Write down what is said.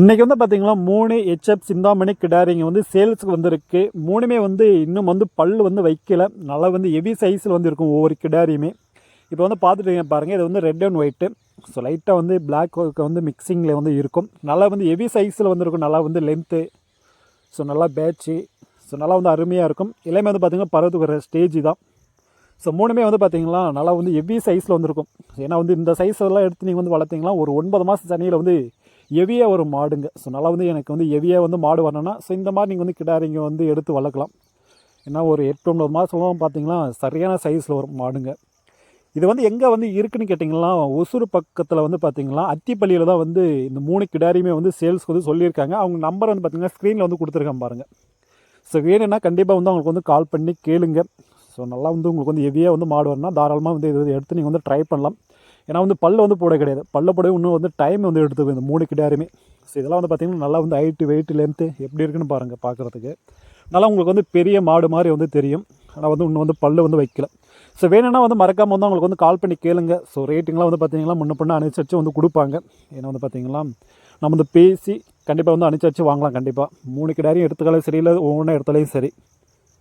இன்றைக்கி வந்து பார்த்திங்கன்னா மூணு ஹெச்எப் சிந்தாமணி கிடாரிங்க வந்து சேல்ஸுக்கு வந்திருக்கு. மூணுமே வந்து இன்னும் வந்து பல் வந்து வைக்கல. நல்லா வந்து ஹெவி சைஸில் வந்து இருக்கும் ஒவ்வொரு கிடாரியுமே. இப்போ வந்து பார்த்துட்டு பாருங்கள் இது வந்து ரெட் அண்ட் ஒயிட்டு ஸோ லைட்டாக வந்து பிளாக் வந்து மிக்சிங்கில் வந்து இருக்கும். நல்லா வந்து ஹெவி சைஸில் வந்து இருக்கும் நல்லா வந்து லென்த்து ஸோ நல்லா பேட்சு ஸோ நல்லா வந்து அருமையாக இருக்கும். எல்லாமே வந்து பார்த்திங்கன்னா பருவத்துக்கு வர ஸ்டேஜ் தான். ஸோ மூணுமே வந்து பார்த்திங்கனா நல்லா வந்து ஹெவி சைஸில் வந்துருக்கும் ஏன்னா வந்து இந்த சைஸ் எல்லாம் எடுத்து நீங்கள் வந்து வளர்த்தீங்கன்னா ஒரு ஒன்பது மாதம் சனியில் வந்து ஹெவியாக ஒரு மாடுங்க. ஸோ நல்லா வந்து எனக்கு வந்து ஹெவியாக வந்து மாடு வரணும்னா ஸோ இந்த மாதிரி நீங்கள் வந்து கிடாரிங்க வந்து எடுத்து வளர்க்கலாம். ஏன்னா ஒரு எட்டு ஒன்பது மாதம்லாம் பார்த்தீங்கன்னா சரியான சைஸில் வரும் மாடுங்க. இது வந்து எங்கே வந்து இருக்குன்னு கேட்டிங்கன்னா ஒசூர் பக்கத்தில் வந்து பார்த்தீங்கன்னா அத்திப்பள்ளியில் தான் வந்து இந்த மூணு கிடாரியுமே வந்து சேல்ஸ்க்கு வந்து சொல்லியிருக்காங்க. அவங்க நம்பர் வந்து பார்த்தீங்கன்னா ஸ்க்ரீனில் வந்து கொடுத்துருக்காங்க பாருங்கள் ஸோ வேணும்னா கண்டிப்பாக வந்து அவங்களுக்கு வந்து கால் பண்ணி கேளுங்க. ஸோ நல்லா வந்து உங்களுக்கு வந்து ஹெவியாக வந்து மாடு வரணும்னா தாராளமாக வந்து இது எடுத்து நீங்கள் வந்து ட்ரை பண்ணலாம். ஏன்னா வந்து பல்ல வந்து போட கிடையாது. பல்ல போட இன்னும் வந்து டைம் வந்து எடுத்துக்கும் இந்த மூணு கிட்டாருமே ஸோ இதெல்லாம் வந்து பார்த்திங்கன்னா நல்லா வந்து ஹைட்டு வெயிட் லென்த்து எப்படி இருக்குன்னு பாருங்கள் பார்க்குறதுக்கு நல்லா உங்களுக்கு வந்து பெரிய மாடு மாதிரி வந்து தெரியும். ஆனால் வந்து இன்னும் வந்து பல்லு வந்து வைக்கல. ஸோ வேணும்னா வந்து மறக்காமல் வந்து அவங்களுக்கு வந்து கால் பண்ணி கேளுங்க. ஸோ ரேட்டிங்லாம் வந்து பார்த்தீங்கன்னா முன்ன பண்ண அனுசரித்து வந்து கொடுப்பாங்க. ஏன்னா வந்து பார்த்திங்களா நம்ம வந்து பேசி கண்டிப்பாக வந்து அனுசரித்து வாங்கலாம் கண்டிப்பாக மூணு கிடாரியும் எடுத்துக்காலும் சரி இல்லை ஒவ்வொன்றா எடுத்தாலையும் சரி.